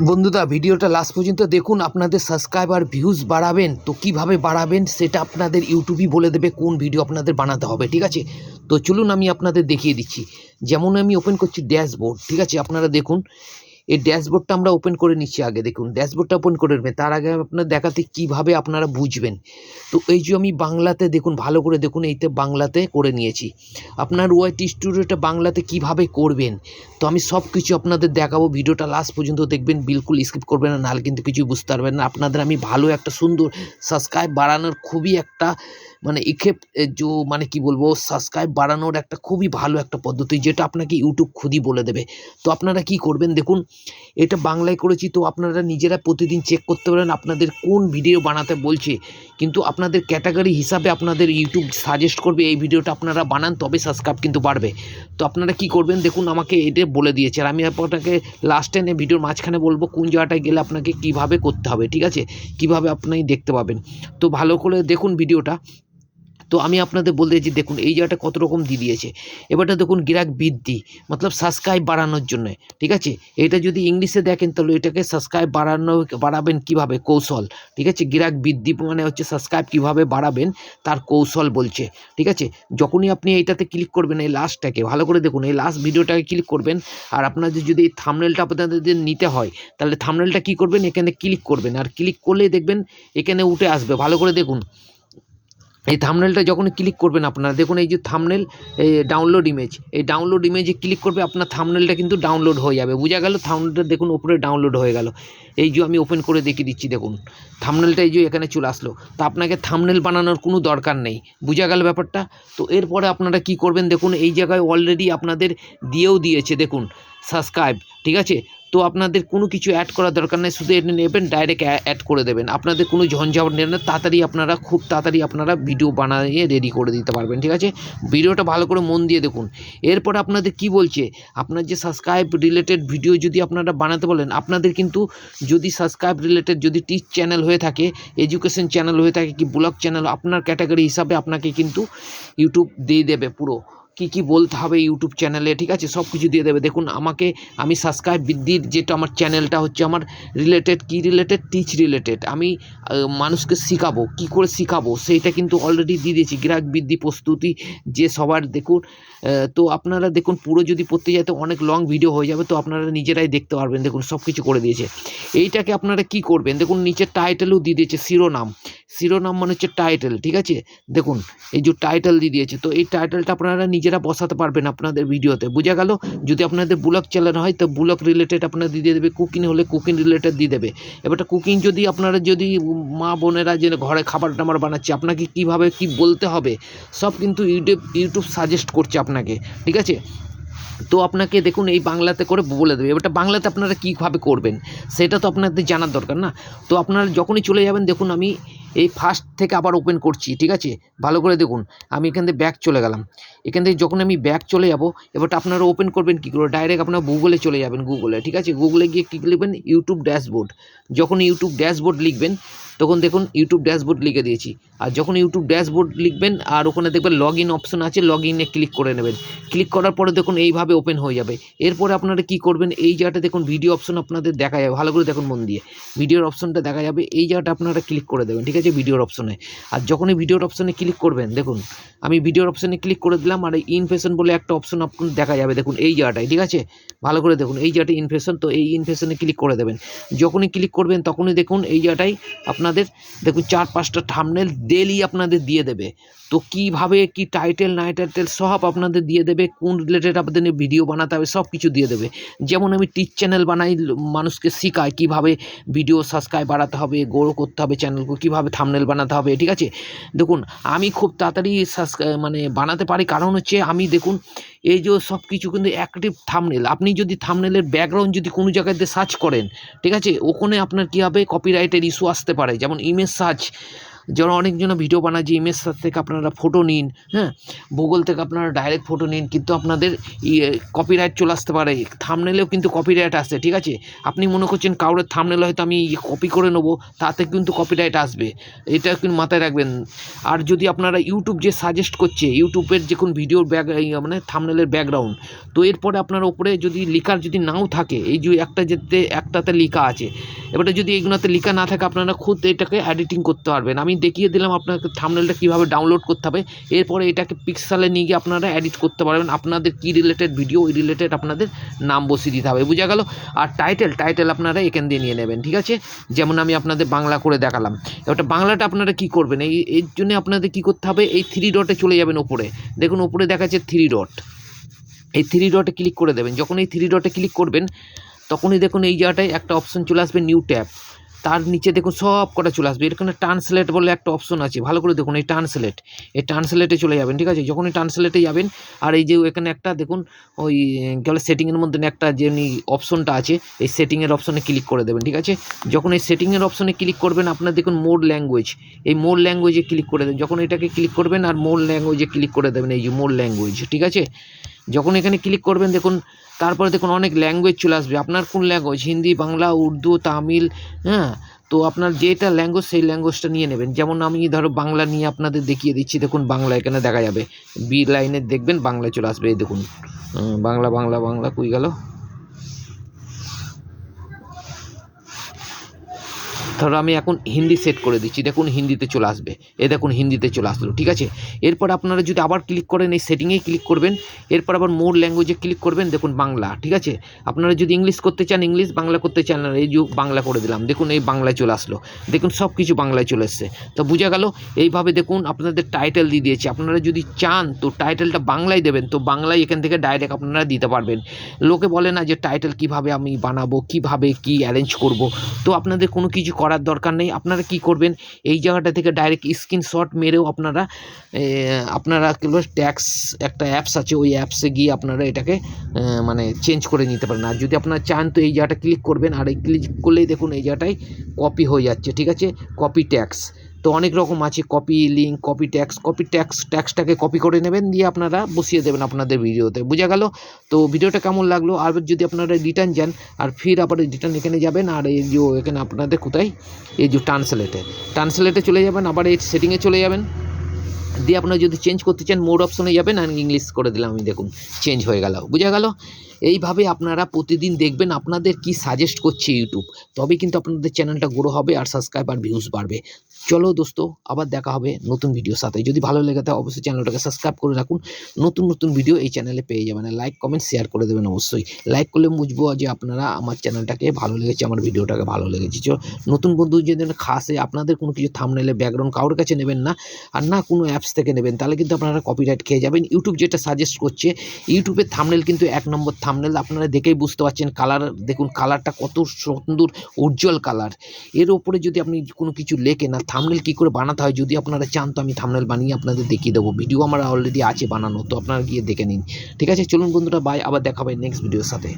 বন্ধুরা, ভিডিওটা লাস্ট পর্যন্ত দেখুন, আপনাদের সাবস্ক্রাইবার ভিউজ বাড়াবেন, তো কীভাবে বাড়াবেন সেটা আপনাদের ইউটিউবই বলে দেবে কোন ভিডিও আপনাদের বানাতে হবে, ঠিক আছে? তো চলুন আমি আপনাদের দেখিয়ে দিচ্ছি। যেমন আমি ওপেন করছি ড্যাশবোর্ড ঠিক আছে? আপনারা দেখুন এই ড্যাশবোর্ডটা আমরা ওপেন করে নিচ্ছি আগে, দেখুন। ড্যাশবোর্ডটা ওপেন করে নেবেন, তার আগে আপনার দেখাতে কীভাবে আপনারা বুঝবেন। তো এই যে আমি বাংলাতে দেখুন, ভালো করে দেখুন এইতে বাংলাতে করে নিয়েছি। আপনার ওয়াইট স্টুডিওটা বাংলাতে কীভাবে করবেন? তো আমি সব কিছু আপনাদের দেখাবো, ভিডিওটা লাস্ট পর্যন্ত দেখবেন, বিলকুল স্কিপ করবেন না, নাহলে কিন্তু কিছু বুঝতে পারবেন না। আপনাদের আমি ভালো একটা সুন্দর সাবস্ক্রাইব বাড়ানোর খুবই একটা মানে ইক্ষেপ যে মানে কি বলব সাবস্ক্রাইব বাড়ানোর একটা খুবই ভালো একটা পদ্ধতি, যেটা আপনাকে ইউটিউব খুদই বলে দেবে। তো আপনারা কি করবেন দেখুন, এটা বাংলায় করেছি, তো আপনারা নিজেরা প্রতিদিন চেক করতে পারেন আপনাদের কোন ভিডিও বানাতে বলছে। কিন্তু আপনাদের ক্যাটাগরি হিসাবে আপনাদের ইউটিউব সাজেস্ট করবে, এই ভিডিওটা আপনারা বানান, তবে সাবস্ক্রাইব কিন্তু বাড়বে। তো আপনারা কি করবেন দেখুন, আমাকে এটা বলে দিয়েছে। আর আমি আপনাকে লাস্টে নে ভিডিওর মাঝখানে বলব, কোন জায়গাটায় গেলে আপনাকে কীভাবে করতে হবে, ঠিক আছে? কীভাবে আপনি দেখতে পাবেন। তো ভালো করে দেখুন ভিডিওটা তো আমি আপনাদের বলতে চাইছি দেখুন, এই জায়গাটা কত রকম দিয়ে দিয়েছে। এবারটা দেখুন গ্রাহক বৃদ্ধি মতলব সাবস্ক্রাইব বাড়ানোর জন্য, ঠিক আছে? এটা যদি ইংলিশে দেখেন, তাহলে এটাকে সাবস্ক্রাইব বাড়ানো, বাড়াবেন কীভাবে? কৌশল, ঠিক আছে? গ্রাহক বৃদ্ধি মানে হচ্ছে সাবস্ক্রাইব কীভাবে বাড়াবেন, তার কৌশল বলছে, ঠিক আছে? যখনই আপনি এইটাতে ক্লিক করবেন, এই লাস্টটাকে ভালো করে দেখুন, এই লাস্ট ভিডিওটাকে ক্লিক করবেন, আর আপনাদের যদি এই থামনেলটা আপনাদের নিতে হয়, তাহলে থামনেলটা কি করবেন? এখানে ক্লিক করবেন, আর ক্লিক করলেই দেখবেন, এখানে উঠে আসবে, ভালো করে দেখুন। এই থামনেলটা যখন ক্লিক করবেন আপনারা, দেখুন এই যে থামনেল এই ডাউনলোড ইমেজ এই ডাউনলোড ইমেজে ক্লিক করবে, আপনার থামনেলটা কিন্তু ডাউনলোড হয়ে যাবে, বোঝা গেল থামনেলটা দেখুন ওপরে ডাউনলোড হয়ে গেল। এই যে আমি ওপেন করে দেখিয়ে দিচ্ছি, দেখুন থামনেলটা এই যে এখানে চলে আসলো, তা আপনাকে থামনেল বানানোর কোনো দরকার নেই, বোঝা গেল ব্যাপারটা? তো এরপরে আপনারা কি করবেন, দেখুন এই জায়গায় অলরেডি আপনাদের দিয়েও দিয়েছে, দেখুন সাবস্ক্রাইব ঠিক আছে? তো আপনাদের কোনো কিছু অ্যাড করার দরকার নেই, শুধু এটা নেবেন ডাইরেক্ট অ্যাড করে দেবেন। আপনাদের কোনো ঝঞ্ঝাট নেবেন না, তাড়াতাড়ি আপনারা খুব তাড়াতাড়ি আপনারা ভিডিও বানিয়ে রেডি করে দিতে পারবেন, ঠিক আছে? ভিডিওটা ভালো করে মন দিয়ে দেখুন। এরপর আপনাদের কি বলছে, আপনার যে সাবস্ক্রাইব রিলেটেড ভিডিও যদি আপনারা বানাতে বলেন, আপনাদের কিন্তু যদি সাবস্ক্রাইব রিলেটেড যদি টিচ চ্যানেল হয়ে থাকে এডুকেশন চ্যানেল হয়ে থাকে কি ব্লগ চ্যানেল আপনার ক্যাটাগরি হিসাবে আপনাকে কিন্তু ইউটিউব দিয়ে দেবে পুরো। কি কি বলতে হবে ইউটিউব চ্যানেলে, ঠিক আছে? সব কিছু দিয়ে দেবে। দেখুন, আমাকে আমি সাবস্ক্রাইব বৃদ্ধির যেটা আমার চ্যানেলটা হচ্ছে আমার রিলেটেড কি রিলেটেড টিচ রিলেটেড আমি মানুষকে শেখাবো। কি করে শেখাবো? সেইটা কিন্তু অলরেডি দিয়ে দিয়েছি। গ্রাহক বৃদ্ধি প্রস্তুতি যে সবার, দেখুন তো আপনারা দেখুন, পুরো যদি পড়তে যায় তো অনেক লং ভিডিও হয়ে যাবে, তো আপনারা নিজেরাই দেখতে পারবেন। দেখুন সব কিছু করে দিয়েছে। এইটাকে আপনারা কি করবেন? দেখুন নিচে টাইটেলও দিয়ে দিয়েছে শিরোনাম। শিরোনাম মানে হচ্ছে টাইটেল ঠিক আছে? দেখুন, এই যে টাইটেল দিয়ে দিয়েছে, তো এই টাইটেলটা আপনারা নিজেরা বসাতে পারবেন আপনাদের ভিডিওতে বোঝা গেল? যদি আপনাদের ব্লগ চ্যানেল হয়, তো ব্লগ রিলেটেড আপনারা দিয়ে দেবে কুকিং হলে কুকিং রিলেটেড দিয়ে দেবে। এবারটা কুকিং যদি আপনারা যদি মা বোনেরা যে ঘরে খাবার টাবার বানাচ্ছে, আপনাকে কীভাবে কি বলতে হবে? সব কিন্তু ইউটিউব ইউটিউব সাজেস্ট করছে আপনাকে, ঠিক আছে? তো আপনাকে দেখুন, এই বাংলাতে করে বলে দেবে। এবারটা বাংলাতে আপনারা কীভাবে করবেন, সেটা তো আপনাদের জানার দরকার না। তো আপনারা যখনই চলে যাবেন, দেখুন আমি এই ফার্স্ট থেকে আবার ওপেন করছি, ঠিক আছে? ভালো করে দেখুন, আমি এখান থেকে ব্যাক চলে গেলাম। এখান থেকে যখন আমি ব্যাক চলে যাব, এবারটা আপনারা ওপেন করবেন কী করে? ডাইরেক্ট আপনারা গুগলে চলে যাবেন গুগলে ঠিক আছে? গুগলে গিয়ে কী লিখবেন? ইউটিউব ড্যাশবোর্ড যখন ইউটিউব ড্যাশবোর্ড লিখবেন, তখন দেখুন ইউটিউব ড্যাশবোর্ড লিখে দিয়েছি। আর যখন ইউটিউব ড্যাশবোর্ড লিখবেন, আর ওখানে দেখবেন লগ ইন অপশন আছে লগ ইনে ক্লিক করে নেবেন। ক্লিক করার পরে দেখুন, এইভাবে ওপেন হয়ে যাবে। এরপরে আপনারা কি করবেন, এই জায়গাটা দেখুন ভিডিও অপশন আপনাদের দেখা যাবে। ভালো করে দেখুন মন দিয়ে। ভিডিওর অপশনটা দেখা যাবে, এই জায়গাটা আপনারা ক্লিক করে দেবেন, ঠিক আছে? ভিডিওর অপশনে আর যখনই ভিডিওর অপশনে ক্লিক করবেন, দেখুন, আমি ভিডিওর অপশনে ক্লিক করে দিলাম, আর এই ইনফেশন বলে একটা অপশন আপনার দেখা যাবে, দেখুন, এই জায়গাটায়, ঠিক আছে? ভালো করে দেখুন, এই জায়গাটা ইনফেশন তো এই ইনফেশনে ক্লিক করে দেবেন। যখনই ক্লিক করবেন, তখনই দেখুন, এই জায়গাটায় আপনাদের, দেখুন, চার পাঁচটা থামনেল ডেলি আপনাদের দিয়ে দেবে। তো কীভাবে, কি টাইটেল নাই টাইটেল সব আপনাদের দিয়ে দেবে, কোন রিলেটেড আপনাদের ভিডিও বানাতে হবে সব কিছু দিয়ে দেবে। যেমন আমি টিচ চ্যানেল বানাই, মানুষকে শেখাই কীভাবে ভিডিও সাবস্ক্রাইব বাড়াতে হবে গ্রো করতে হবে চ্যানেলকে কীভাবে থামনেল বানাতে হবে, ঠিক আছে? দেখুন, আমি খুব তাড়াতাড়ি সাবস্ক্রাইব মানে বানাতে পারি, কারণ হচ্ছে আমি দেখুন, এই যে সব কিছু কিন্তু অ্যাক্টিভ থামনেল আপনি যদি থামনেলের ব্যাকগ্রাউন্ড যদি কোনো জায়গাতে সার্চ করেন, ঠিক আছে? ওখানে আপনার কী হবে কপিরাইটের ইস্যু আসতে পারে। যেমন ইমেজ সার্চ যারা অনেকজন ভিডিও বানায় যে ইমেজ থেকে আপনারা ফটো নিন হ্যাঁ? গুগল থেকে আপনারা ডাইরেক্ট ফটো নিন, কিন্তু আপনাদের ইয়ে কপিরাইট চলে আসতে পারে। থামনেলেও কিন্তু কপিরাইট আসে, ঠিক আছে? আপনি মনে করছেন কারোর থামনেল হয়তো আমি কপি করে নেব, তাতে কিন্তু কপিরাইট আসবে। এটা কিন্তু মাথায় রাখবেন। আর যদি আপনারা ইউটিউব যে সাজেস্ট করছে ইউটিউবের যে কোনো ভিডিওর ব্যাক মানে থামনেলের ব্যাকগ্রাউন্ড তো এরপরে আপনার ওপরে যদি লিখার যদি নাও থাকে, এই যে একটা যেতে, একটাতে লেখা আছে, এবারে যদি এগুলোতে লেখা না থাকে, আপনারা খুদ এটাকে এডিটিং করতে পারবেন। আমি দেখিয়ে দিলাম আপনাকে থামনেলটা কীভাবে ডাউনলোড করতে হবে। এরপরে এটাকে পিক্সালে নিয়ে গিয়ে আপনারা এডিট করতে পারবেন। আপনাদের কী রিলেটেড ভিডিও ওই রিলেটেড আপনাদের নাম বসিয়ে দিতে হবে। বুঝা গেল? আর টাইটেল টাইটেল আপনারা এখান দিয়ে নিয়ে নেবেন, ঠিক আছে? যেমন আমি আপনাদের বাংলা করে দেখালাম। এবার বাংলাটা আপনারা কি করবেন? এই, এর জন্য আপনাদের কি করতে হবে? এই থ্রি ডটে চলে যাবেন ওপরে দেখুন ওপরে দেখা যাচ্ছে থ্রি ডট এই থ্রি ডটে ক্লিক করে দেবেন। যখন এই থ্রি ডটে ক্লিক করবেন, তখনই দেখুন এই জায়গাটায় একটা অপশন চলে আসবে নিউ ট্যাব তার নিচে দেখুন সব কটা চলে আসবে। এখানে ট্রান্সলেট বলে একটা অপশন আছে। ভালো করে দেখুন এই ট্রান্সলেট। এই ট্রান্সলেটে চলে যাবেন, ঠিক আছে? যখন এই ট্রান্সলেটে যাবেন, আর এই যে এখানে একটা দেখুন, ওই গেলে সেটিংয়ের মধ্যে একটা যে অপশনটা আছে, এই সেটিংয়ের অপশনে ক্লিক করে দেবেন, ঠিক আছে? যখন এই সেটিংয়ের অপশনে ক্লিক করবেন, আপনার দেখুন মোড ল্যাঙ্গুয়েজ এই মোড ল্যাঙ্গুয়েজে ক্লিক করে দেবেন। যখন এটাকে ক্লিক করবেন, আর মোড ল্যাঙ্গুয়েজে ক্লিক করে দেবেন, এই যে মোড ল্যাঙ্গুয়েজ ঠিক আছে? যখন এখানে ক্লিক করবেন, দেখুন, তারপরে দেখুন অনেক ল্যাঙ্গুয়েজ চলে আসবে। আপনার কোন ল্যাঙ্গুয়েজ হিন্দি, বাংলা, উর্দু, তামিল হ্যাঁ? তো আপনার যেটা ল্যাঙ্গুয়েজ সেই ল্যাঙ্গুয়েজটা নিয়ে নেবেন। যেমন আমি ধরো বাংলা নিয়ে আপনাদের দেখিয়ে দিচ্ছি, দেখুন বাংলা এখানে দেখা যাবে। বি লাইনে দেখবেন, বাংলায় চলে আসবে দেখুন। বাংলা বাংলা বাংলা, কই গেল? ধরো আমি এখন হিন্দি সেট করে দিচ্ছি, দেখুন হিন্দিতে চলে আসবে, এ দেখুন হিন্দিতে চলে আসলো, ঠিক আছে? এরপর আপনারা যদি আবার ক্লিক করেন, এই সেটিংয়েই ক্লিক করবেন, এরপর আবার মোর ল্যাঙ্গুয়েজে ক্লিক করবেন, দেখুন বাংলা, ঠিক আছে? আপনারা যদি ইংলিশ করতে চান ইংলিশ বাংলা করতে চান এই যে বাংলা করে দিলাম, দেখুন এই বাংলায় চলে আসলো, দেখুন সব কিছু বাংলায় চলে এসছে। তো বোঝা গেল, এইভাবে দেখুন আপনাদের টাইটেল দিয়ে দিয়েছে, আপনারা যদি চান, তো টাইটেলটা বাংলায় দেবেন, তো বাংলায় এখান থেকে ডাইরেক্ট আপনারা দিতে পারবেন। লোকে বলে না যে টাইটেল কীভাবে আমি বানাবো, কীভাবে কি অ্যারেঞ্জ করব, তো আপনাদের কোনো কিছু করার দরকার নেই। আপনারা কি করবেন? এই জায়গাটা থেকে ডাইরেক্ট স্ক্রিনশট মেরেও আপনারা আপনারা ট্যাক্স একটা অ্যাপস আছে, ওই অ্যাপসে গিয়ে আপনারা এটাকে মানে চেঞ্জ করে নিতে পারেন। আর যদি আপনারা চান তো এই জায়গাটা ক্লিক করবেন। আর এই ক্লিক করলেই দেখুন এই জায়গাটায় কপি হয়ে যাচ্ছে, ঠিক আছে? কপি ট্যাক্স তো অনেক রকম আছে copy link copy text copy text ট্যাক্সটাকে copy করে নেবেন, দিয়ে আপনারা বসিয়ে দেবেন আপনাদের ভিডিওতে। বোঝা গেল? তো ভিডিওটা কেমন লাগল? আর যদি আপনারা রিটার্ন যান, আর ফির আবার রিটার্ন এখানে যাবেন, আর এই যে এখানে আপনাদের কোথায়? এই যে ট্রান্সলেটে ট্রান্সলেটে চলে যাবেন, আবার এই সেটিংয়ে চলে যাবেন। দিয়ে আপনারা যদি চেঞ্জ করতে চান মোড অপশনে যাবেন, আর ইংলিশ করে দিলাম, আমি দেখুন চেঞ্জ হয়ে গেল। বোঝা গেল? এইভাবে আপনারা প্রতিদিন দেখবেন আপনাদের কি সাজেস্ট করছে ইউটিউব তবে কিন্তু আপনাদের চ্যানেলটা গ্রো হবে আর সাবস্ক্রাইব আর ভিউজ বাড়বে। চলো দোস্ত, আবার দেখা হবে নতুন ভিডিওর সাথে। যদি ভালো লেগে থাকে, অবশ্যই চ্যানেলটাকে সাবস্ক্রাইব করে রাখুন। নতুন নতুন ভিডিও এই চ্যানেলে পেয়ে যাবেন। লাইক কমেন্ট শেয়ার করে দেবেন অবশ্যই। লাইক করলে বুঝব যে আপনারা আমার চ্যানেলটাকে ভালো লেগেছে, আমার ভিডিওটাকে ভালো লেগেছে। চ নতুন বন্ধু যদি খাসে, আপনাদের কোনো কিছু থামনেলে ব্যাকগ্রাউন্ড কারোর কাছে নেবেন না। আর না কোনো অ্যাপস থেকে নেবেন, তাহলে কিন্তু আপনারা কপিরাইট খেয়ে যাবেন। ইউটিউব যেটা সাজেস্ট করছে ইউটিউবের থামনেল কিন্তু এক নম্বর থামনেল আপনারা দেখেই বুঝতে পারছেন কালার দেখুন কালারটা কত সুন্দর, উজ্জ্বল কালারের ওপরে যদি আপনি কোনো কিছু লেখেন না থামনেল কী করে বানাতে হয়, যদি আপনারা চান তো আমি থামনেল বানিয়ে আপনাদের দেখিয়ে দেবো। ভিডিও আমার অলরেডি আছে বানানো, তো আপনারা গিয়ে দেখে নিন। ঠিক আছে, চলুন বন্ধুরা বাই আবার দেখাবেন নেক্সট ভিডিওর সাথে।